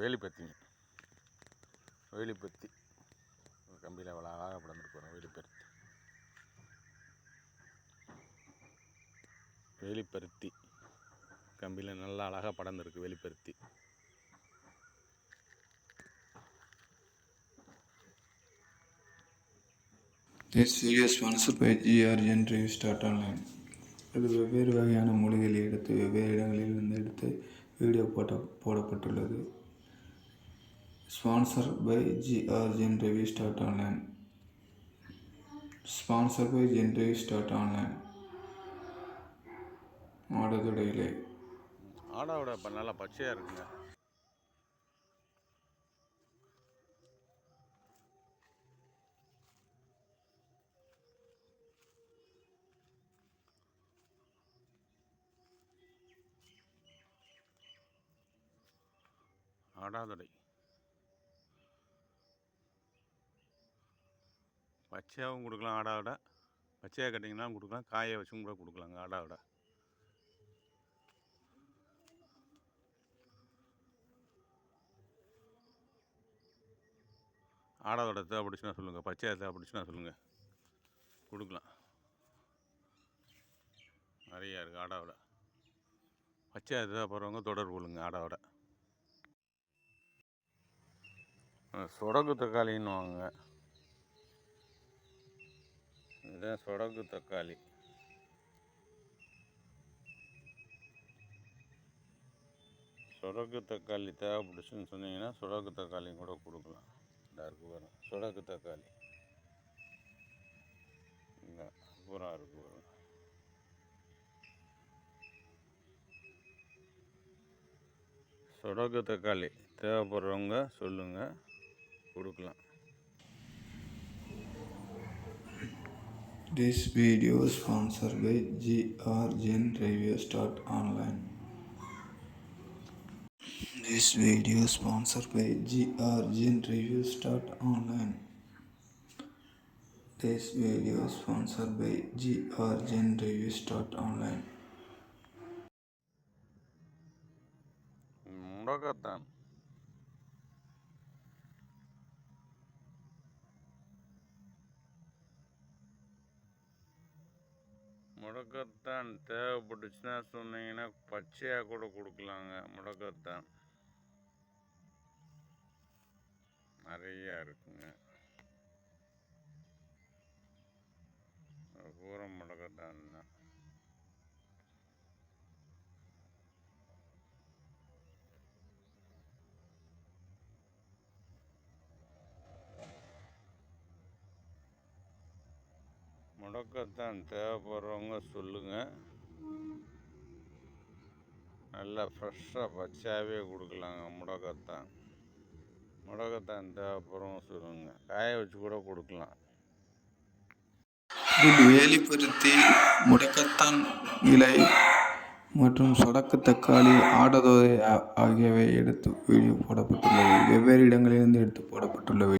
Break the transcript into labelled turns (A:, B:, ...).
A: வேலிப்பத்திங்க வேலிப்பத்தி. கம்பியில் அவ்வளோ அழகாக படந்துட்டு வேலிப்பருத்தி. வேலிப்பருத்தி. கம்பியில் நல்லா அழகாக படர்ந்துருக்கு வேலிப்பருத்தி.
B: This video is sponsored by GRN start dot இது வெவ்வேறு வகையான மொழிகளை எடுத்து வெவ்வேறு இடங்களில் இருந்து எடுத்து வீடியோ போட்ட போடப்பட்டுள்ளது. Sponsor by GRGN reviews dot online sponsor by Gen reviews dot online ஆடதுடையிலே
A: ஆடாவோட இப்போ நல்லா பச்சையாக இருக்குங்க. ஆடாதொடை பச்சையாகவும் கொடுக்கலாம் ஆடாவோட பச்சையாக கட்டிங்கனாலும் கொடுக்கலாம் காயை வச்சும் கூட கொடுக்கலாங்க ஆடாவோட ஆடாதோட தேவைப்படுச்சுன்னா சொல்லுங்கள் பச்சையாக தேவைப்படுச்சுன்னா சொல்லுங்கள் கொடுக்கலாம். நிறையா இருக்குது ஆடாவோட பச்சையாக தேவைப்படுறவங்க தொடர்பு கொள்ளுங்க ஆடாவோட அஹ் சொடக்கு தக்காளின்னு வாங்க. இதுதான் சொடக்கு தக்காளி. சொடக்கு தக்காளி தேவைப்படுச்சுன்னு சொன்னீங்கன்னா சொடக்கு தக்காளியும் கூட கொடுக்கலாம். இந்த வரும் சொடக்கு தக்காளி. இந்த பூரா இருக்கு வரும் சொடக்கு தக்காளி தேவைப்படுறவங்க சொல்லுங்கள் கொடுக்கலாம்.
B: This video is sponsored by grgenreviews dot online. This video is sponsored by grgenreviews dot online. This video is sponsored by grgenreviews.online. Look at them.
A: முடக்கத்தான் தேவைப்பட்டுச்சுன்னா சொன்னீங்கன்னா பச்சையாக கூட கொடுக்கலாங்க முடக்கத்தான். நிறையா இருக்குங்க. பூரம் முடக்கத்தான். முடக்கத்தான் தேவைப்படுறவங்க சொல்லுங்கள் நல்லா ஃப்ரெஷ்ஷாக பச்சாவே கொடுக்கலாங்க முடக்கத்தான். முடக்கத்தான் தேவைப்படுறவங்க சொல்லுங்கள் காய வச்சு கூட கொடுக்கலாம்.
B: வேலிப்பருத்தி முடக்கத்தான் இலை மற்றும் சொடக்கு தக்காளி ஆடதோதை ஆகியவை எடுத்து வீடியோ போடப்பட்டுள்ளது. வெவ்வேறு இடங்களிலிருந்து எடுத்து போடப்பட்டுள்ளவை.